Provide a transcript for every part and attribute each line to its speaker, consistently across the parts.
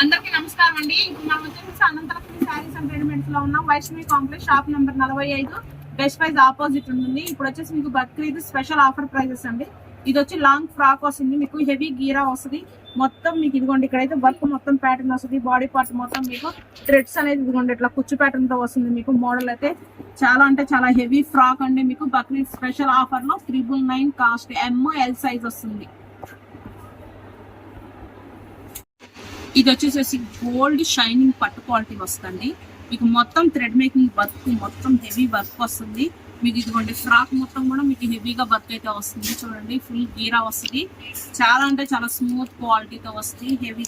Speaker 1: అందరికీ నమస్కారం అండి. ఇప్పుడు మనం వచ్చేసి అనంతలక్ష్మి శారీస్ అండ్ రెడీమేడ్స్లో ఉన్నాం. వైష్ణవి కాంప్లెక్స్ షాప్ నెంబర్ నలభై ఐదు బెస్ట్ ప్రైస్ ఆపోజిట్ ఉంటుంది. ఇప్పుడు వచ్చేసి మీకు బక్రీద్ స్పెషల్ ఆఫర్ ప్రైజెస్ అండి. ఇది వచ్చి లాంగ్ ఫ్రాక్ వస్తుంది. మీకు హెవీ గీరా వస్తుంది. మొత్తం మీకు ఇదిగోండి ఇక్కడైతే వర్క్ మొత్తం ప్యాటర్న్ వస్తుంది. బాడీ పార్ట్ మొత్తం మీకు థ్రెడ్స్ అనేది ఇదిగోండి ఇట్లా కుచ్చు ప్యాటర్న్తో వస్తుంది మీకు మోడల్ అయితే. చాలా అంటే చాలా హెవీ ఫ్రాక్ అండి మీకు బక్రీద్ స్పెషల్ ఆఫర్లో triple nine cost M L size వస్తుంది. ఇది వచ్చేసేసి గోల్డ్ షైనింగ్ పట్టు క్వాలిటీ వస్తుంది. మీకు మొత్తం థ్రెడ్ మేకింగ్ వర్క్ మొత్తం హెవీ వర్క్ వస్తుంది. మీకు ఇదిగోండి ఫ్రాక్ మొత్తం కూడా మీకు హెవీగా వర్క్ అయితే వస్తుంది. చూడండి ఫుల్ గీరా వస్తుంది. చాలా అంటే చాలా స్మూత్ క్వాలిటీతో వస్తుంది. హెవీ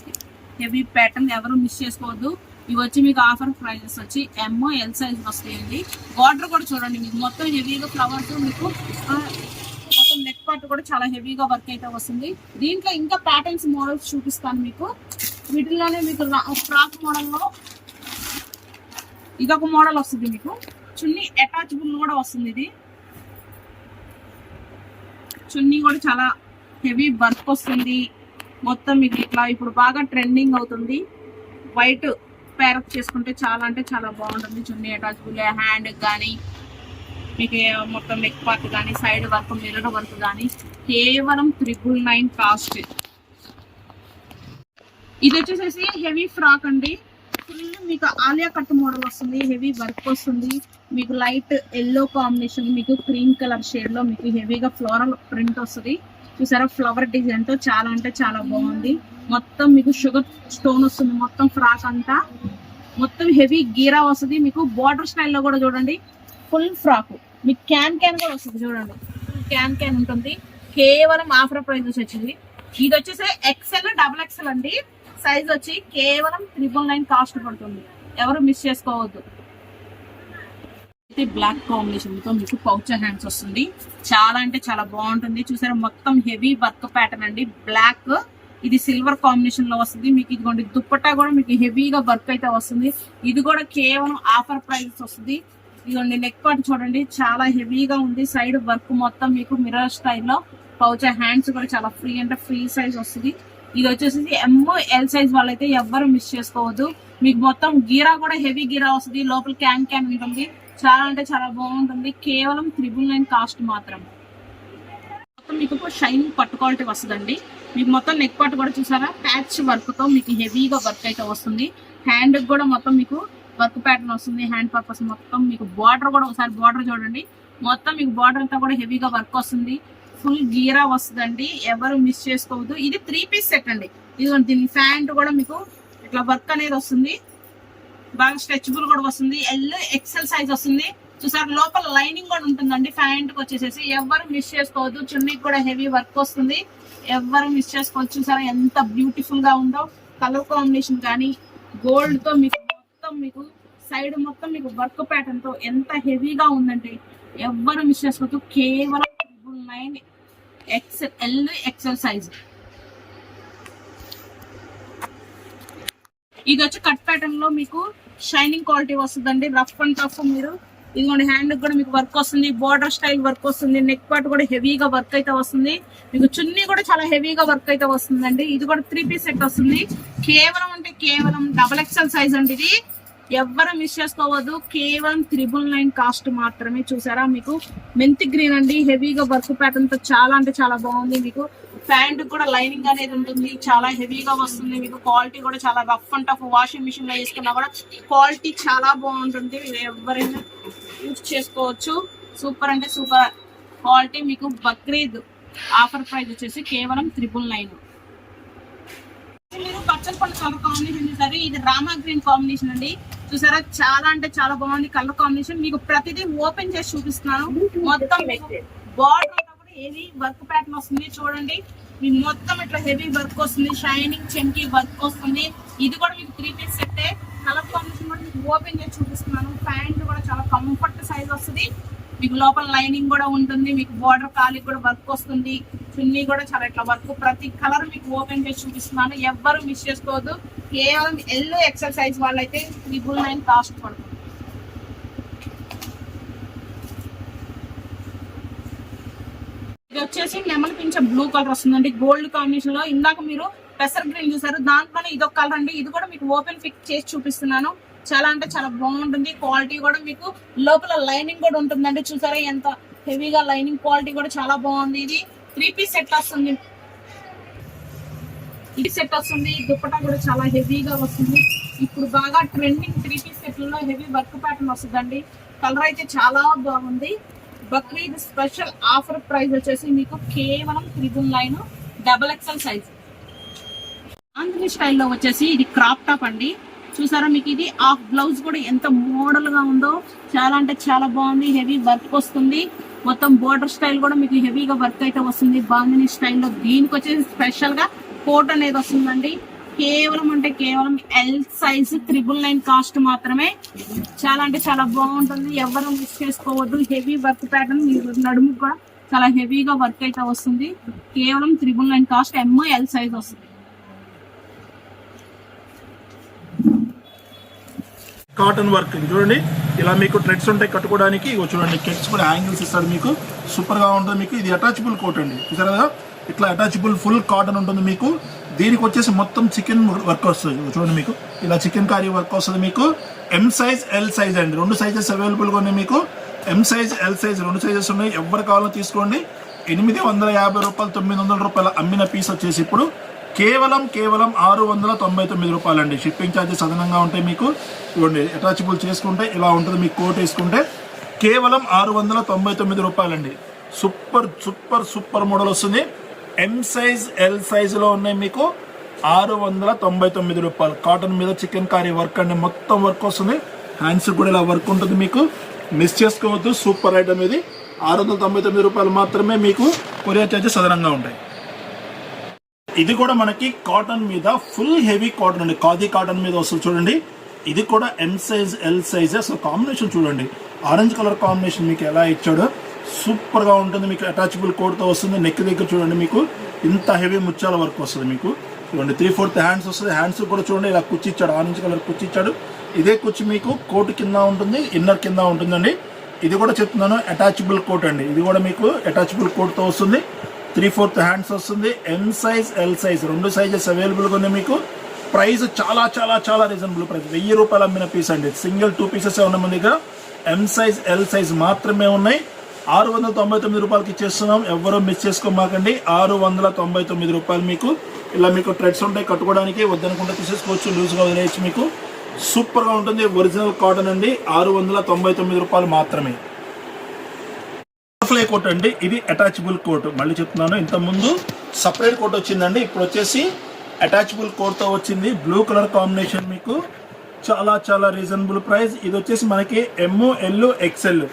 Speaker 1: హెవీ ప్యాటర్న్ ఎవరు మిస్ చేసుకోవద్దు. ఇవి వచ్చి మీకు ఆఫర్ ప్రైజెస్ వచ్చి ఎమ్ ఎల్ సైజ్ వస్తాయండి. బార్డర్ కూడా చూడండి మీకు మొత్తం హెవీగా ఫ్లవర్స్ మీకు నెక్ పార్ట్ కూడా చాలా హెవీగా వర్క్ అయితే వస్తుంది. దీంట్లో ఇంకా ప్యాటర్న్స్ మోడల్స్ చూపిస్తాను మీకు. వీటిల్లోనే మీకు ఫ్రాక్ మోడల్లో ఇదొక మోడల్ వస్తుంది మీకు. చున్నీ అటాచబుల్ కూడా వస్తుంది ఇది. చున్నీ కూడా చాలా హెవీ వర్క్ వస్తుంది. మొత్తం మీకు ఇట్లా ఇప్పుడు బాగా ట్రెండింగ్ అవుతుంది. వైట్ పేరప్ చేసుకుంటే చాలా అంటే చాలా బాగుంటుంది. చున్నీ అటాచబుల్ హ్యాండ్ కానీ మీకు మొత్తం నెక్ పార్ట్ కానీ సైడ్ వర్క్ మిర్రర్ వర్క్ కానీ కేవలం త్రిబుల్ నైన్ కాస్ట్ ఇది వచ్చేసేసి హెవీ ఫ్రాక్ అండి. ఫుల్ మీకు ఆలియా కట్ మోడల్ వస్తుంది హెవీ వర్క్ వస్తుంది. మీకు లైట్ ఎల్లో కాంబినేషన్ మీకు క్రీమ్ కలర్ షేడ్లో మీకు హెవీగా ఫ్లోరల్ ప్రింట్ వస్తుంది. చూసారా ఫ్లవర్ డిజైన్తో చాలా అంటే చాలా బాగుంది. మొత్తం మీకు షుగర్ స్టోన్ వస్తుంది మొత్తం ఫ్రాక్ అంతా. మొత్తం హెవీ గీరా వస్తుంది. మీకు బార్డర్ స్టైల్లో కూడా చూడండి ఫుల్ ఫ్రాక్ మీకు క్యాన్ క్యాన్ కూడా వస్తుంది చూడండి. క్యాన్ క్యాన్ ఉంటుంది. కేవలం ఆఫర్ ప్రైస్ వచ్చింది. ఇది వచ్చేసి ఎక్సెల్ డబుల్ ఎక్సెల్ అండి. సైజ్ వచ్చి కేవలం త్రిబుల్ నైన్ కాస్ట్ పడుతుంది. ఎవరు మిస్ చేసుకోవద్దు. బ్లాక్ కాంబినేషన్తో మీకు పౌచ్ హ్యాండ్స్ వస్తుంది. చాలా అంటే చాలా బాగుంటుంది. చూసారా మొత్తం హెవీ వర్క్ ప్యాటర్న్ అండి. బ్లాక్ ఇది సిల్వర్ కాంబినేషన్లో వస్తుంది. మీకు ఇదిగోండి దుప్పట్టా కూడా మీకు హెవీగా వర్క్ అయితే వస్తుంది. ఇది కూడా కేవలం ఆఫర్ ప్రైస్ వస్తుంది. ఇదిగోండి నెక్ పార్ట్ చూడండి చాలా హెవీగా ఉంది. సైడ్ వర్క్ మొత్తం మీకు మిర్రర్ స్టైల్లో పౌచ్ హ్యాండ్స్ కూడా చాలా ఫ్రీ అంటే ఫ్రీ సైజ్ వస్తుంది. ఇది వచ్చేసి ఎమ్ ఎల్ సైజ్ వాళ్ళైతే ఎవ్వరు మిస్ చేసుకోవద్దు. మీకు మొత్తం గీరా కూడా హెవీ గీరా వస్తుంది. లోపల క్యాన్ క్యాన్ ఉంటుంది. చాలా అంటే చాలా బాగుంటుంది. కేవలం త్రిబుల్ నైన్ కాస్ట్ మాత్రం. మొత్తం మీకు షైనింగ్ పట్టు క్వాలిటీ వస్తుందండి. మీకు మొత్తం నెక్ పార్ట్ కూడా చూసారా? ప్యాచ్ వర్క్తో మీకు హెవీగా వర్క్ అయితే వస్తుంది. హ్యాండ్ కూడా మొత్తం మీకు వర్క్ ప్యాటర్న్ వస్తుంది హ్యాండ్ పర్పస్ మొత్తం మీకు బార్డర్ కూడా ఒకసారి బార్డర్ చూడండి. మొత్తం మీకు బార్డర్ అంతా కూడా హెవీగా వర్క్ వస్తుంది. ఫుల్ గీరా వస్తుందండి. ఎవరు మిస్ చేసుకోవద్దు. ఇది త్రీ పీస్ సెట్ అండి. ఇది దీని ప్యాంట్ కూడా మీకు ఇట్లా వర్క్ అనేది వస్తుంది. బాగా స్ట్రెచబుల్ కూడా వస్తుంది. ఎల్ ఎక్సెల్ సైజ్ వస్తుంది. చూసారు లోపల లైనింగ్ కూడా ఉంటుందండి. ప్యాంట్కి వచ్చేసేసి ఎవరు మిస్ చేసుకోవద్దు. చున్నీకి కూడా హెవీ వర్క్ వస్తుంది. ఎవరు మిస్ చేసుకోవచ్చు చూసారా ఎంత బ్యూటిఫుల్గా ఉందో. కలర్ కాంబినేషన్ కానీ గోల్డ్తో మీకు మొత్తం మీకు సైడ్ మొత్తం మీకు వర్క్ ప్యాటర్న్తో ఎంత హెవీగా ఉందంటే ఎవ్వరు మిస్ చేసుకోవద్దు. కేవలం triple nine XL L XL size ఇది వచ్చి కట్ ప్యాటర్న్లో మీకు షైనింగ్ క్వాలిటీ వస్తుందండి. రఫ్ అండ్ టఫ్ మీరు. ఇదిగోండి హ్యాండ్ కూడా మీకు వర్క్ వస్తుంది. బార్డర్ స్టైల్ వర్క్ వస్తుంది. నెక్ పార్ట్ కూడా హెవీగా వర్క్ అయితే వస్తుంది. మీకు చున్నీ కూడా చాలా హెవీగా వర్క్ అయితే వస్తుందండి. ఇది కూడా త్రీ పీస్ సెట్ వస్తుంది. కేవలం అంటే కేవలం డబల్ ఎక్సెల్ సైజ్ అండి ఇది. ఎవ్వరు మిస్ చేసుకోవద్దు. కేవలం త్రిబుల్ నైన్ కాస్ట్ మాత్రమే చూసారా మీకు? మెంతి గ్రీన్ అండి. హెవీగా వర్క్ ప్యాటర్న్తో చాలా అంటే చాలా బాగుంది మీకు. ప్యాంట్ కూడా లైనింగ్ అనేది ఉంటుంది. చాలా హెవీగా వస్తుంది మీకు. క్వాలిటీ కూడా చాలా రఫ్ అండ్ టఫ్ వాషింగ్ మిషన్లో వేసుకున్నా కూడా క్వాలిటీ చాలా బాగుంటుంది. మీరు ఎవరైనా యూజ్ చేసుకోవచ్చు. సూపర్ అంటే సూపర్ క్వాలిటీ మీకు బక్రీద్ ఆఫర్ ప్రైస్ వచ్చేసి కేవలం త్రిబుల్ నైన్ మీరు పచ్చల పండు కలర్ కాంబినేషన్ చూసారు? ఇది రామా గ్రీన్ కాంబినేషన్ అండి. చూసారా? చాలా అంటే చాలా బాగుంది. కలర్ కాంబినేషన్ మీకు ప్రతిదీ ఓపెన్ చేసి చూపిస్తున్నాను. మొత్తం బార్డర్ కూడా హెవీ వర్క్ ప్యాటర్న్ వస్తుంది. చూడండి. మీకు మొత్తం ఇట్లా హెవీ వర్క్ వస్తుంది. షైనింగ్ చెంకి వర్క్ వస్తుంది. ఇది కూడా మీకు three piece set colour combination కూడా మీకు ఓపెన్ చేసి చూపిస్తున్నాను. ప్యాంట్ కూడా చాలా కంఫర్ట్ సైజ్ వస్తుంది. మీకు లోపల లైనింగ్ కూడా ఉంటుంది మీకు బార్డర్ కాలికి కూడా వర్క్ వస్తుంది చున్నీ కూడా చాలా ఇట్లా వర్క్ ప్రతి కలర్ మీకు ఓపెన్ చేసి చూపిస్తున్నాను. ఎవ్వరు మిస్ చేసుకోవద్దు. కేవలం ఎల్లో ఎక్సర్సైజ్ వాళ్ళైతే త్రిబుల్ నైన్ కాస్ట్ పడుతుంది. ఇది వచ్చేసి నెమలి పింఛ బ్లూ కలర్ వస్తుందండి. గోల్డ్ కాంబినేషన్లో ఇందాక మీరు పెసర్ గ్రీన్ చూసారు. దాంట్లోనే ఇదొక కలర్ అండి. ఇది కూడా మీకు ఓపెన్ ఫిక్ చేసి చూపిస్తున్నాను. చాలా అంటే చాలా బాగుంటుంది. క్వాలిటీ కూడా మీకు లోపల లైనింగ్ కూడా ఉంటుందండి. చూసారా ఎంత హెవీగా లైనింగ్ క్వాలిటీ కూడా చాలా బాగుంది. ఇది త్రీ పీస్ సెట్ వస్తుంది. ఇది సెట్ వస్తుంది. దుప్పటా కూడా చాలా హెవీగా వస్తుంది. ఇప్పుడు బాగా ట్రెండింగ్ త్రీ పీస్ సెట్లలో హెవీ వర్క్ ప్యాటర్న్ వస్తుందండి. కలర్ అయితే చాలా బాగుంది. బక్రీద్ స్పెషల్ ఆఫర్ ప్రైస్ వచ్చేసి మీకు కేవలం triple nine double XL size ఆంధ్రీ స్టైల్లో వచ్చేసి ఇది క్రాప్ టాప్ అండి. చూసారా మీకు ఇది? హాఫ్ బ్లౌజ్ కూడా ఎంత మోడల్గా ఉందో చాలా అంటే చాలా బాగుంది హెవీ వర్క్ వస్తుంది. మొత్తం బోర్డర్ స్టైల్ కూడా మీకు హెవీగా వర్క్ అయితే వస్తుంది. బాందిని స్టైల్లో దీనికి వచ్చేసి స్పెషల్గా కోట్ అనేది వస్తుందండి. కేవలం అంటే కేవలం L size triple nine cost మాత్రమే. చాలా అంటే చాలా బాగుంటుంది. ఎవరు మిస్ చేసుకోవద్దు. హెవీ వర్క్ ప్యాటర్న్ నడుము కూడా చాలా హెవీగా వర్క్ అయితే వస్తుంది. కేవలం triple nine cost MO L size వస్తుంది.
Speaker 2: కాటన్ వర్క్ చూడండి ఇలా మీకు ట్రెడ్స్ ఉంటాయి కట్టుకోవడానికి. ఇగో చూడండి కెట్స్ కూడా యాంగిల్స్ ఇస్తాడు మీకు. సూపర్గా ఉంటుంది మీకు. ఇది అటాచబుల్ కోట్ అండి. చూసారు కదా? ఇట్లా అటాచబుల్ ఫుల్ కాటన్ ఉంటుంది మీకు. దీనికి వచ్చేసి మొత్తం చికెన్ వర్క్ వస్తుంది. చూడండి మీకు. ఇలా చికెన్ కర్రీ వర్క్ వస్తుంది మీకు. ఎం సైజ్ ఎల్ సైజ్ అండి. రెండు సైజెస్ అవైలబుల్గా ఉన్నాయి మీకు. ఎం సైజ్ ఎల్ సైజ్ రెండు సైజెస్ ఉన్నాయి. ఎవరు కావాలో తీసుకోండి. ఎనిమిది వందల యాభై రూపాయలు తొమ్మిది వందల రూపాయల అమ్మిన పీస్ వచ్చేసి ఇప్పుడు కేవలం కేవలం ఆరు వందల తొంభై తొమ్మిది రూపాయలండి. షిప్పింగ్ ఛార్జెస్ అదనంగా ఉంటాయి మీకు. ఇవ్వండి అటాచబుల్ చేసుకుంటే ఇలా ఉంటుంది మీకు కోట్ వేసుకుంటే. కేవలం ఆరు వందల తొంభై తొమ్మిది రూపాయలండి. సూపర్ సూపర్ సూపర్ మోడల్ వస్తుంది. ఎం సైజ్ ఎల్ సైజులో ఉన్నాయి మీకు ఆరు వందల తొంభై తొమ్మిది రూపాయలు. కాటన్ మీద చికెన్ కారీ వర్క్ అండి. మొత్తం వర్క్ వస్తుంది. హ్యాండ్స్ కూడా ఇలా వర్క్ ఉంటుంది మీకు. మిస్ చేసుకోవద్దు సూపర్ ఐటమ్ ఇది. ఆరు వందల తొంభై తొమ్మిది రూపాయలు మాత్రమే మీకు కొరియర్ ఛార్జెస్ అదనంగా ఉంటాయి. ఇది కూడా మనకి కాటన్ మీద ఫుల్ హెవీ కాటన్ అండి. ఖాదీ కాటన్ మీద వస్తుంది చూడండి. ఇది కూడా ఎం సైజ్ ఎల్ సైజ్ అసలు కాంబినేషన్ చూడండి. ఆరెంజ్ కలర్ కాంబినేషన్ మీకు ఎలా ఇచ్చాడో? సూపర్గా ఉంటుంది మీకు. అటాచబుల్ కోడ్తో వస్తుంది. నెక్ దగ్గర చూడండి మీకు. ఇంత హెవీ ముత్యాల వర్క్ వస్తుంది మీకు. చూడండి త్రీ ఫోర్త్ హ్యాండ్స్ వస్తుంది. హ్యాండ్స్ కూడా చూడండి ఇలా కుచ్చిచ్చాడు ఆరెంజ్ కలర్ కుచ్చిచ్చాడు ఇదే కుచ్చి మీకు కోట్ కింద ఉంటుంది ఇన్నర్ కింద ఉంటుందండి. ఇది కూడా చెప్తున్నాను అటాచబుల్ కోట్ అండి. ఇది కూడా మీకు అటాచబుల్ కోట్తో వస్తుంది. త్రీ ఫోర్త్ హ్యాండ్స్ వస్తుంది. ఎం సైజ్ ఎల్ సైజ్ రెండు సైజెస్ అవైలబుల్గా ఉన్నాయి మీకు. ప్రైస్ చాలా చాలా చాలా రీజనబుల్ ప్రైస్ వెయ్యి రూపాయలు అమ్మిన పీస్ అండి. సింగిల్ టూ పీసెస్ ఉన్నాయి మన దగ్గర. ఎం సైజ్ ఎల్ సైజ్ మాత్రమే ఉన్నాయి. ఆరు వందల తొంభై తొమ్మిది రూపాయలకి ఇచ్చేస్తున్నాం. ఎవరో మిస్ చేసుకోమాకండి. ఆరు వందల తొంభై తొమ్మిది రూపాయలు మీకు. ఇలా మీకు ట్రెడ్స్ ఉంటాయి కట్టుకోవడానికి వద్దనుకుంటే తీసేసుకోవచ్చు లూజ్గా వదిలేయచ్చు మీకు. సూపర్గా ఉంటుంది. ఒరిజినల్ కాటన్ అండి. ఆరు వందల తొంభై తొమ్మిది రూపాయలు మాత్రమే. బటర్ఫ్లై కోట్ అండి. ఇది అటాచబుల్ కోట్ మళ్ళీ చెప్తున్నాను ఇంతకుముందు సపరేట్ కోట్ వచ్చిందండి. ఇప్పుడు వచ్చేసి అటాచబుల్ కోట్తో వచ్చింది. బ్లూ కలర్ కాంబినేషన్ మీకు. చాలా చాలా రీజనబుల్ ప్రైస్ ఇది వచ్చేసి మనకి ఎమ్ ఎల్ ఎక్సెల్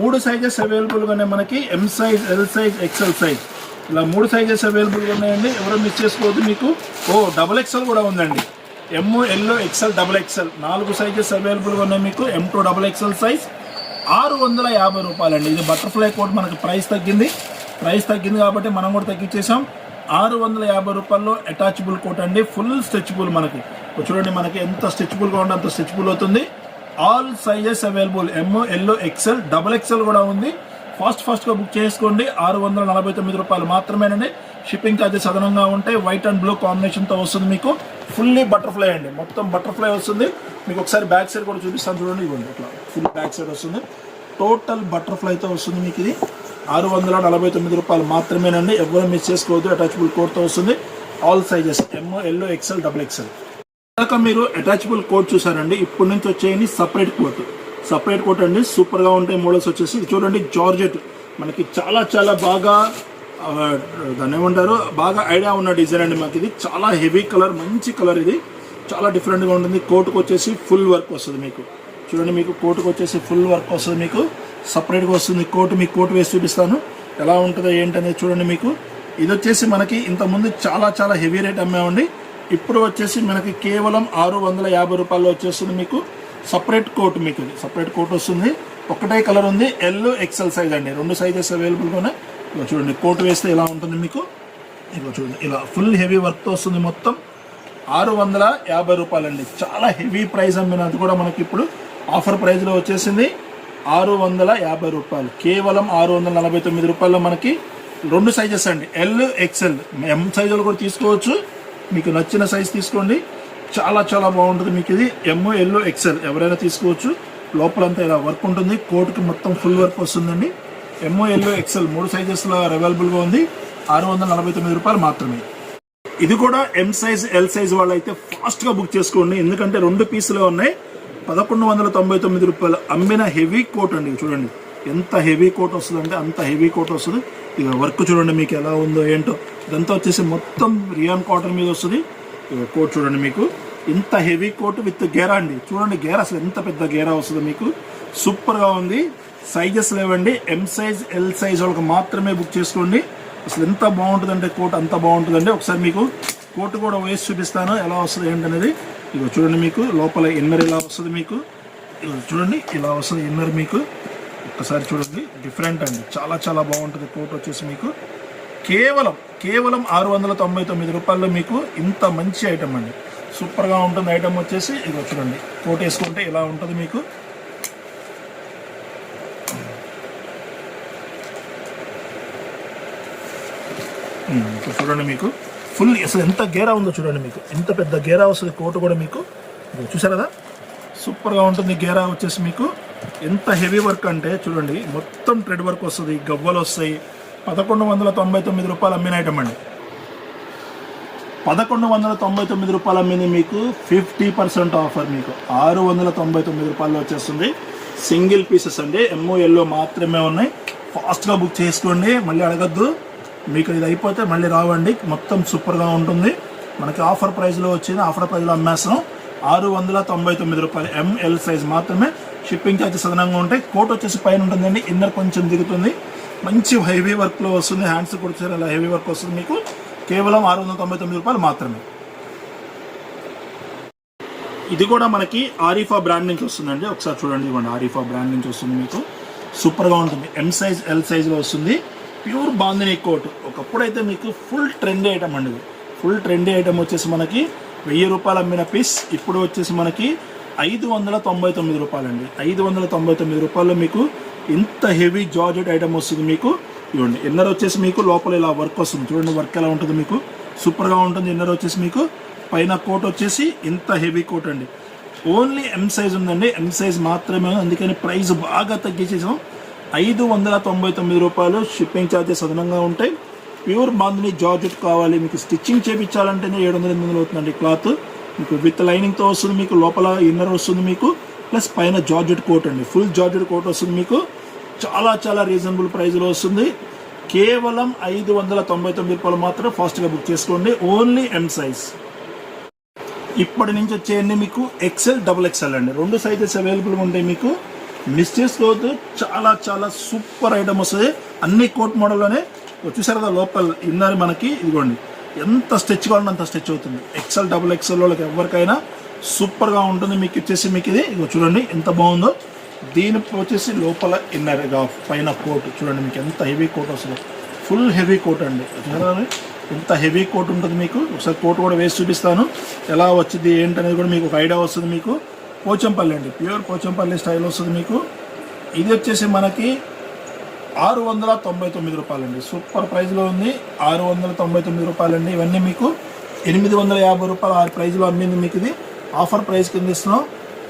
Speaker 2: మూడు సైజెస్ అవైలబుల్గానే మనకి M size L size XL size ఇలా మూడు సైజెస్ అవైలబుల్గా ఉన్నాయండి ఎవరో మిస్ చేసుకోవద్దు మీకు. ఓ డబుల్ ఎక్సెల్ కూడా ఉందండి. M L XL double XL నాలుగు సైజెస్ అవైలబుల్గా ఉన్నాయి మీకు. M to double XL size ఆరు వందల యాభై రూపాయలండి. ఇది బటర్ఫ్లై కోట్ మనకి ప్రైస్ తగ్గింది. ప్రైస్ తగ్గింది కాబట్టి మనం కూడా తగ్గించేసాం ఆరు వందల యాభై రూపాయల్లో అటాచబుల్ కోట్ అండి. ఫుల్ స్ట్రెచబుల్ మనకి. చూడండి మనకి ఎంత స్ట్రెచబుల్గా ఉంటే అంత స్ట్రెచబుల్ అవుతుంది. All sizes available. ఎమ్ ఎల్లో ఎక్సెల్ డబుల్ ఎక్సెల్ కూడా ఉంది. ఫాస్ట్ ఫాస్ట్గా బుక్ చేసుకోండి. ఆరు వందల నలభై తొమ్మిది రూపాయలు మాత్రమేనండి. షిప్పింగ్ ఛార్జెస్ అదనంగా ఉంటాయి. వైట్ అండ్ బ్లూ కాంబినేషన్తో వస్తుంది మీకు. ఫుల్లీ బటర్ఫ్లై అండి. మొత్తం బటర్ఫ్లై వస్తుంది. మీకు ఒకసారి బ్యాక్ సైడ్ కూడా చూపిస్తాను చూడండి ఇవ్వండి ఇట్లా ఫుల్ బ్యాక్ సైడ్ వస్తుంది. టోటల్ బటర్ఫ్లైతో వస్తుంది మీకు ఇది. ఆరు వందల నలభై తొమ్మిది రూపాయలు మాత్రమేనండి. ఎవరు మిస్ చేసుకోవద్దు. అటాచబుల్ కోడ్తో వస్తుంది. All sizes M yellow XL double XL ఇందాక మీరు అటాచబుల్ కోట్ చూసారండి ఇప్పటి నుంచి వచ్చేయండి. సపరేట్ కోట్ సపరేట్ కోట్ అండి. సూపర్గా ఉంటాయి మోడల్స్ వచ్చేసి. ఇది చూడండి జార్జెట్ మనకి చాలా చాలా బాగా దాన్ని ఏమంటారు? బాగా ఐడియా ఉన్న డిజైన్ అండి మాకు ఇది. చాలా హెవీ కలర్ మంచి కలర్ ఇది. చాలా డిఫరెంట్గా ఉంటుంది. కోటుకు వచ్చేసి ఫుల్ వర్క్ వస్తుంది మీకు. చూడండి మీకు కోటుకు వచ్చేసి ఫుల్ వర్క్ వస్తుంది మీకు. సపరేట్గా వస్తుంది కోటు. మీకు కోటు వేసి చూపిస్తాను. ఎలా ఉంటుందో ఏంటనేది చూడండి మీకు. ఇది వచ్చేసి మనకి ఇంతకుముందు చాలా చాలా హెవీ రేట్ అమ్మామండి. ఇప్పుడు వచ్చేసి మనకి కేవలం ఆరు వందల యాభై రూపాయలు వచ్చేస్తుంది మీకు. సపరేట్ కోట్ మీకు ఇది. సపరేట్ కోట్ వస్తుంది. ఒకటే కలర్ ఉంది. ఎల్ ఎక్సెల్ సైజ్ అండి. రెండు సైజెస్ అవైలబుల్గా ఇలా చూడండి కోట్ వేస్తే ఎలా ఉంటుంది మీకు? ఇలా చూడండి ఇలా ఫుల్ హెవీ వర్క్తో వస్తుంది మొత్తం. ఆరు వందల యాభై రూపాయలండి. చాలా హెవీ ప్రైస్ అమ్మినది కూడా మనకి ఇప్పుడు ఆఫర్ ప్రైస్లో వచ్చేసింది. ఆరు వందల యాభై రూపాయలు. కేవలం ఆరు వందల నలభై తొమ్మిది రూపాయల్లో మనకి రెండు సైజెస్ అండి. ఎల్ ఎక్సెల్ ఎం సైజులు కూడా తీసుకోవచ్చు. మీకు నచ్చిన సైజ్ తీసుకోండి. చాలా చాలా బాగుంటుంది మీకు ఇది. ఎమ్ ఎల్లో ఎక్సెల్ ఎవరైనా తీసుకోవచ్చు. లోపలంతా ఇలా వర్క్ ఉంటుంది. కోట్కి మొత్తం ఫుల్ వర్క్ వస్తుందండి. ఎంఓ ఎల్లో ఎక్సెల్ మూడు సైజెస్లో అవైలబుల్గా ఉంది. ఆరు వందల నలభై తొమ్మిది రూపాయలు మాత్రమే. ఇది కూడా ఎం సైజ్ ఎల్ సైజ్ వాళ్ళు అయితే ఫాస్ట్గా బుక్ చేసుకోండి. ఎందుకంటే రెండు పీసులే ఉన్నాయి. పదకొండు వందల తొంభై తొమ్మిది రూపాయలు అమ్మిన హెవీ కోట్ అండి. చూడండి ఎంత హెవీ కోట్ వస్తుందంటే అంత హెవీ కోట్ వస్తుంది. ఇక వర్క్ చూడండి మీకు ఎలా ఉందో ఏంటో. ఇదంతా వచ్చేసి మొత్తం రియాన్ కాటన్ మీద వస్తుంది. ఇక కోట్ చూడండి మీకు. ఇంత హెవీ కోట్ విత్ గేరా అండి. చూడండి గేరా అసలు ఎంత పెద్ద గేరా వస్తుంది మీకు. సూపర్గా ఉంది. సైజెస్ లేవండి. ఎం సైజ్ ఎల్ సైజ్ వాళ్ళకి మాత్రమే బుక్ చేసుకోండి. అసలు ఎంత బాగుంటుందంటే కోట్ అంత బాగుంటుందండి. ఒకసారి మీకు కోట్ కూడా వేసి చూపిస్తాను. ఎలా వస్తుంది ఏంటనేది. ఇక చూడండి మీకు. లోపల ఇన్నర్ ఇలా వస్తుంది మీకు. చూడండి. ఇలా వస్తుంది ఇన్నర్ మీకు. ఒక్కసారి చూడండి. డిఫరెంట్ అండి. చాలా చాలా బాగుంటుంది కోట్ వచ్చేసి మీకు. కేవలం కేవలం ఆరు వందల తొంభై తొమ్మిది రూపాయల్లో మీకు ఇంత మంచి ఐటమ్ అండి. సూపర్గా ఉంటుంది ఐటమ్ వచ్చేసి. ఇది చూడండి. కోట్ వేసుకుంటే ఇలా ఉంటుంది మీకు. ఇక్కడ చూడండి మీకు. ఫుల్ అసలు ఎంత గేరా ఉందో చూడండి మీకు. ఎంత పెద్ద గేరా వస్తుంది కోటు కూడా మీకు. చూసారు కదా సూపర్గా ఉంటుంది గేరా వచ్చేసి మీకు. ఎంత హెవీ వర్క్ అంటే చూడండి మొత్తం ట్రెడ్ వర్క్ వస్తుంది గవ్వలు వస్తాయి. పదకొండు వందల తొంభై తొమ్మిది రూపాయలు అమ్మిన ఐటమ్ అండి. పదకొండు వందల తొంభై తొమ్మిది రూపాయలు అమ్మింది మీకు ఫిఫ్టీ పర్సెంట్ ఆఫర్ మీకు. ఆరు వందల తొంభై తొమ్మిది రూపాయలు వచ్చేస్తుంది. సింగిల్ పీసెస్ అండి. ఎంఓ ఎల్లో మాత్రమే ఉన్నాయి. ఫాస్ట్గా బుక్ చేసుకోండి. మళ్ళీ అడగద్దు. మీకు ఇది అయిపోతే మళ్ళీ రావండి. మొత్తం సూపర్గా ఉంటుంది. మనకి ఆఫర్ ప్రైస్లో వచ్చింది ఆఫర్ ప్రైస్లో అమ్మేస్తాం ఆరు వందల తొంభై తొమ్మిది రూపాయలు ఎంఎల్ సైజ్ మాత్రమే. షిప్పింగ్ ఛార్జెస్ అదనంగా ఉంటాయి. కోట్ వచ్చేసి పైన ఉంటుందండి. ఇన్నర్ కొంచెం దిగుతుంది. మంచి హెవీ వర్క్లో వస్తుంది. హ్యాండ్స్ కూడా అలా హెవీ వర్క్ వస్తుంది మీకు. కేవలం ఆరు వందల తొంభై తొమ్మిది రూపాయలు మాత్రమే. ఇది కూడా మనకి ఆరిఫా బ్రాండ్ నుంచి వస్తుందండి. ఒకసారి చూడండి ఇవ్వండి ఆరిఫా బ్రాండ్ నుంచి వస్తుంది మీకు. సూపర్గా ఉంటుంది. ఎం సైజ్ ఎల్ సైజ్లో వస్తుంది. Pure bandhani coat. ఒకప్పుడు అయితే మీకు ఫుల్ ట్రెండీ ఐటమ్ అండి ఫుల్ ట్రెండీ ఐటమ్ వచ్చేసి మనకి వెయ్యి రూపాయలు అమ్మిన పీస్ ఇప్పుడు వచ్చేసి మనకి ఐదు వందల తొంభై తొమ్మిది రూపాయలండి. ఐదు వందల తొంభై తొమ్మిది రూపాయలు మీకు ఇంత హెవీ జార్జెట్ ఐటమ్ వస్తుంది మీకు. ఇవ్వండి. ఇన్నర్ వచ్చేసి మీకు లోపల ఇలా వర్క్ వస్తుంది. చూడండి వర్క్ ఎలా ఉంటుంది మీకు. సూపర్గా ఉంటుంది ఇన్నర్ వచ్చేసి మీకు. పైన కోట్ వచ్చేసి ఇంత హెవీ కోట్ అండి. ఓన్లీ ఎం సైజ్ ఉందండి. ఎం సైజ్ మాత్రమే అందుకని ప్రైస్ బాగా తగ్గించేసాం. ఐదు వందల తొంభై తొమ్మిది రూపాయలు షిప్పింగ్ ఛార్జెస్ అదనంగా ఉంటాయి. ప్యూర్ బాందిని జార్జెట్ కావాలి. మీకు స్టిచ్చింగ్ చేయించాలంటేనే ఏడు వందల ఎనిమిది వందలు అవుతుందండి క్లాత్. మీకు విత్ లైనింగ్తో వస్తుంది మీకు లోపల ఇన్నర్ వస్తుంది మీకు ప్లస్ పైన జార్జెట్ కోట్ అండి. ఫుల్ జార్జెట్ కోట్ వస్తుంది మీకు. చాలా చాలా రీజనబుల్ ప్రైస్లో వస్తుంది. కేవలం ఐదు వందల తొంభై తొమ్మిది రూపాయలు మాత్రం ఫాస్ట్గా బుక్ చేసుకోండి. ఓన్లీ ఎం సైజ్ ఇప్పటి నుంచి వచ్చేయండి మీకు ఎక్సెల్ డబుల్ ఎక్సెల్ అండి. రెండు సైజెస్ అవైలబుల్గా ఉంటాయి మీకు. మిస్ చేసుకోవద్దు చాలా చాలా సూపర్ ఐటమ్ వస్తుంది. అన్ని కోట్ మోడల్లోనే. చూసారు కదా లోపల ఇన్నర్ మనకి ఇదిగోండి. ఎంత స్ట్రెచ్ కావాలంటే అంత స్ట్రెచ్ అవుతుంది. ఎక్సెల్ డబుల్ ఎక్సెల్ వాళ్ళకి ఎవరికైనా సూపర్గా ఉంటుంది మీకు వచ్చేసి మీకు ఇది. ఇదిగో చూడండి ఎంత బాగుందో. దీని వచ్చేసి లోపల ఇన్నర్ పైన కోట్. చూడండి మీకు ఎంత హెవీ కోట్ వస్తుంది. ఫుల్ హెవీ కోట్ అండి. ఎంత హెవీ కోట్ ఉంటుంది మీకు. ఒకసారి కోట్ కూడా వేసి చూపిస్తాను. ఎలా వచ్చింది ఏంటనేది కూడా మీకు ఒక ఐడియా వస్తుంది మీకు. పోచంపల్లి అండి. ప్యూర్ పోచంపల్లి స్టైల్ వస్తుంది మీకు. ఇది వచ్చేసి మనకి ఆరు వందల తొంభై తొమ్మిది రూపాయలండి. సూపర్ ప్రైస్లో ఉంది. ఆరు వందల తొంభై తొమ్మిది రూపాయలండి. ఇవన్నీ మీకు ఎనిమిది వందల యాభై రూపాయలు ఆరు ప్రైజ్లో అమ్మింది మీకు ఇది. ఆఫర్ ప్రైస్ కింద ఇస్తున్నాం.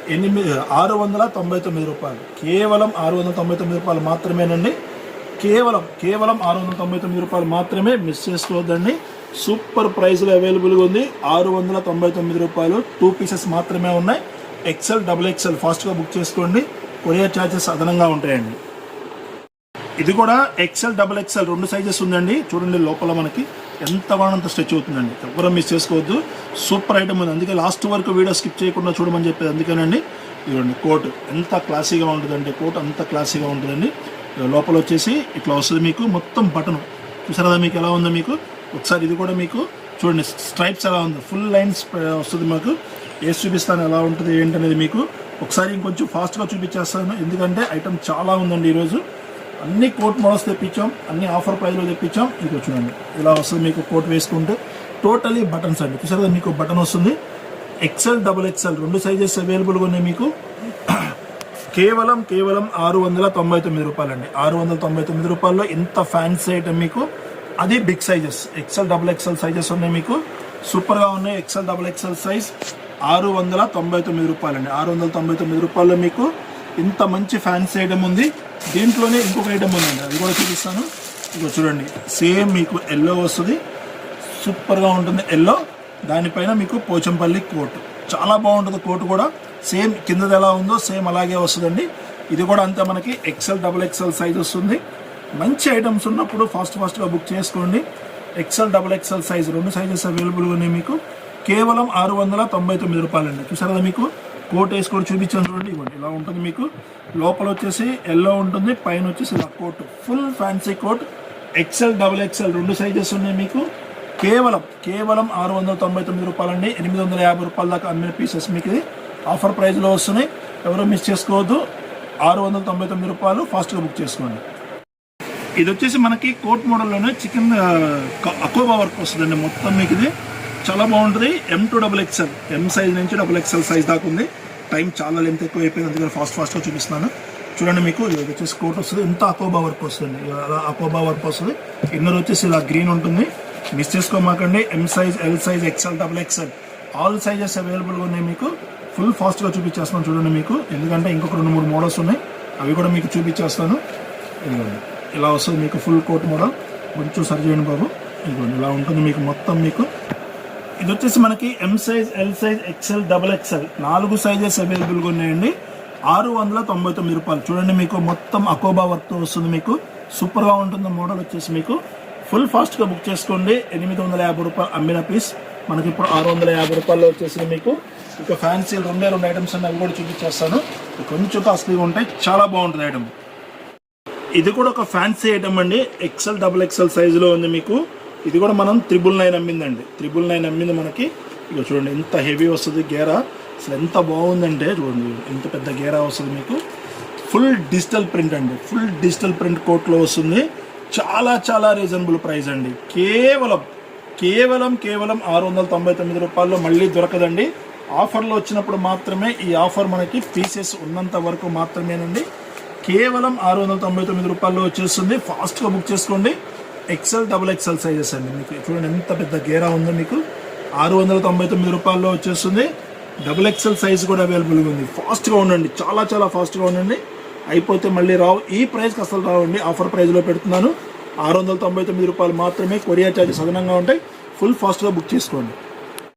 Speaker 2: ఎనిమిది ఆరు వందల తొంభై తొమ్మిది రూపాయలు. కేవలం ఆరు వందల తొంభై తొమ్మిది రూపాయలు మాత్రమేనండి. కేవలం కేవలం ఆరు వందల తొంభై తొమ్మిది రూపాయలు మాత్రమే మిస్ చేసుకోవద్దండి. సూపర్ ప్రైస్లో అవైలబుల్గా ఉంది. ఆరు వందల తొంభై తొమ్మిది రూపాయలు. టూ పీసెస్ మాత్రమే ఉన్నాయి. ఎక్సెల్ డబుల్ ఎక్సెల్ ఫాస్ట్గా బుక్ చేసుకోండి. కొరియర్ ఛార్జెస్ అదనంగా ఉంటాయండి. ఇది కూడా ఎక్సెల్ డబుల్ ఎక్సెల్ రెండు సైజెస్ ఉందండి. చూడండి లోపల మనకి ఎంత బాగా స్ట్రెచ్ అవుతుందండి. ఎవరు మిస్ చేసుకోవద్దు. సూపర్ ఐటమ్ ఉంది. అందుకే లాస్ట్ వరకు వీడియో స్కిప్ చేయకుండా చూడమని చెప్పేది. అందుకేనండి ఇదిగోండి కోట్ ఎంత క్లాసీగా ఉంటుందండి. కోట్ అంత క్లాసీగా ఉంటుందండి. లోపల వచ్చేసి ఇట్లా వస్తుంది మీకు. మొత్తం బటన్ చూసారా మీకు ఎలా ఉందో మీకు? ఒకసారి ఇది కూడా మీకు చూడండి స్ట్రైప్స్ ఎలా ఉంది? ఫుల్ లైన్స్ వస్తుంది మాకు. వేసి చూపిస్తాను ఎలా ఉంటుంది ఏంటనేది మీకు ఒకసారి ఇంకొంచెం ఫాస్ట్గా చూపించేస్తాను. ఎందుకంటే ఐటమ్ చాలా ఉందండి ఈరోజు. అన్ని కోట్ మోడల్స్ తెప్పించాం అన్ని ఆఫర్ ప్రైస్లో తెప్పించాం. మీకు చూడండి ఇలా వస్తుంది మీకు కోట్ వేసుకుంటే. టోటలీ బటన్స్ అండి. చూసారు మీకు బటన్ వస్తుంది. ఎక్సెల్ డబుల్ ఎక్సెల్ రెండు సైజెస్ అవైలబుల్గా ఉన్నాయి మీకు. కేవలం కేవలం ఆరు వందల తొంభై తొమ్మిది రూపాయలండి. ఆరు వందల తొంభై తొమ్మిది రూపాయల్లో ఎంత ఫ్యాన్సీ ఐటమ్ మీకు? అది big sizes XL double XL sizes ఉన్నాయి మీకు. సూపర్గా ఉన్నాయి. ఎక్సెల్ డబుల్ ఎక్సెల్ సైజ్ ఆరు వందల తొంభై తొమ్మిది రూపాయలండి. ఆరు వందల తొంభై తొమ్మిది రూపాయల్లో మీకు ఇంత మంచి ఫ్యాన్సీ ఐటమ్ ఉంది. దీంట్లోనే ఇంకొక ఐటమ్ ఉందండి. అది కూడా చూపిస్తాను. ఇక చూడండి. సేమ్ మీకు ఎల్లో వస్తుంది. సూపర్గా ఉంటుంది ఎల్లో. దానిపైన మీకు పోచంపల్లి కోట్. చాలా బాగుంటుంది కోట్ కూడా. సేమ్ కిందది ఎలా ఉందో సేమ్ అలాగే వస్తుందండి. ఇది కూడా అంతా మనకి ఎక్సెల్ డబుల్ ఎక్సెల్ సైజ్ వస్తుంది. మంచి ఐటమ్స్ ఉన్నప్పుడు ఫాస్ట్ ఫాస్ట్గా బుక్ చేసుకోండి. ఎక్సెల్ డబుల్ ఎక్సెల్ సైజ్ రెండు సైజెస్ అవైలబుల్గా ఉన్నాయి మీకు. కేవలం ఆరు వందల తొంభై తొమ్మిది రూపాయలండి. చూసారు మీకు? కోట్ వేసి కూడా చూపించాను చూడండి. ఇవ్వండి. ఇలా ఉంటుంది మీకు. లోపల వచ్చేసి ఎల్లో ఉంటుంది. పైన వచ్చేసి ఇలా coat. Full fancy coat. XL double XL రెండు సైజెస్ ఉన్నాయి మీకు. కేవలం కేవలం ఆరు వందల తొంభై తొమ్మిది రూపాయలండి. ఎనిమిది వందల యాభై రూపాయల దాకా అమ్మిన పీసెస్ మీకు ఇది. ఆఫర్ ప్రైస్లో వస్తున్నాయి. ఎవరు మిస్ చేసుకోవద్దు. ఆరు వందల తొంభై తొమ్మిది రూపాయలు ఫాస్ట్గా బుక్ చేసుకోండి. ఇది వచ్చేసి మనకి కోట్ మోడల్లోనే చికెన్ అకోబా వర్క్ వస్తుందండి. మొత్తం మీకు ఇది. చాలా బాగుంటుంది. M to double XL M size నుంచి డబుల్ ఎక్స్ఎల్ సైజ్ దాకా ఉంది. టైం చాలా లెంత్ ఎక్కువ అయిపోయింది. అందుకని ఫాస్ట్ ఫాస్ట్గా చూపిస్తున్నాను. చూడండి మీకు ఇది వచ్చేసి కోట్ వస్తుంది. ఇంత అకోబా వర్క్ వస్తుంది. అలా అకోబా వర్క్ వస్తుంది. ఇన్నర్ వచ్చేసి ఇలా గ్రీన్ ఉంటుంది. Miss చేసుకోమాకండి. M size L size XL double XL all sizes అవైలబుల్గా ఉన్నాయి మీకు. ఫుల్ ఫాస్ట్గా చూపించేస్తాను చూడండి మీకు. ఎందుకంటే ఇంకొక రెండు మూడు మోడల్స్ ఉన్నాయి. అవి కూడా మీకు చూపించేస్తాను. ఇదిగోండి. ఇలా వస్తుంది మీకు ఫుల్ కోట్ మోడల్ కొంచెం సరి చేయండి బాబు. ఇదిగోండి ఇలా ఉంటుంది మీకు మొత్తం మీకు. ఇది వచ్చేసి మనకి M size L size XL double XL నాలుగు సైజెస్ అవైలబుల్గా ఉన్నాయండి. ఆరు వందల తొంభై తొమ్మిది రూపాయలు. చూడండి మీకు మొత్తం అకోబా వర్క్ వస్తుంది మీకు. సూపర్గా ఉంటుంది మోడల్ వచ్చేసి మీకు. ఫుల్ ఫాస్ట్గా బుక్ చేసుకోండి. ఎనిమిది వందల యాభై రూపాయలు అమ్మిన పీస్ మనకి ఇప్పుడు ఆరు వందల యాభై రూపాయలు వచ్చేసి మీకు. ఇక ఫ్యాన్సీ రెండే రెండు ఐటమ్స్ అన్ని అవి కూడా చూపించేస్తాను. కొంచెం కాస్ట్లీగా ఉంటాయి. చాలా బాగుంటుంది ఐటమ్ ఇది కూడా ఒక ఫ్యాన్సీ ఐటమ్ అండి. ఎక్సెల్ డబుల్ ఎక్సెల్ సైజులో ఉంది మీకు. ఇది కూడా మనం త్రిబుల్ నైన్ అమ్మిందండి. త్రిబుల్ నైన్ అమ్మింది మనకి. ఇక చూడండి ఎంత హెవీ వస్తుంది గేరా. అసలు ఎంత బాగుందంటే చూడండి ఎంత పెద్ద గేరా వస్తుంది మీకు. ఫుల్ డిజిటల్ ప్రింట్ అండి. ఫుల్ డిజిటల్ ప్రింట్ కోట్లో వస్తుంది. చాలా చాలా రీజనబుల్ ప్రైస్ అండి. కేవలం కేవలం కేవలం ఆరు వందల తొంభై తొమ్మిది రూపాయల్లో మళ్ళీ దొరకదండి. ఆఫర్లో వచ్చినప్పుడు మాత్రమే ఈ ఆఫర్ మనకి పీసెస్ ఉన్నంత వరకు మాత్రమేనండి. కేవలం ఆరు వందల తొంభై తొమ్మిది రూపాయల్లో వచ్చేస్తుంది. ఫాస్ట్గా బుక్ చేసుకోండి. ఎక్సెల్ డబుల్ ఎక్సెల్ సైజెస్ అండి మీకు. చూడండి ఎంత పెద్ద గేరా ఉందో మీకు. ఆరు వందల తొంభై తొమ్మిది రూపాయల్లో వచ్చేస్తుంది. డబుల్ ఎక్సెల్ సైజ్ కూడా అవైలబుల్గా ఉంది. ఫాస్ట్గా ఉండండి. చాలా చాలా ఫాస్ట్గా ఉండండి. అయిపోతే మళ్ళీ రావు. ఈ ప్రైస్కి అసలు రావండి. ఆఫర్ ప్రైస్లో పెడుతున్నాను. ఆరు వందల తొంభై తొమ్మిది రూపాయలు మాత్రమే కొరియర్ ఛార్జెస్ అదనంగా ఉంటాయి. ఫుల్ ఫాస్ట్గా బుక్ చేసుకోండి.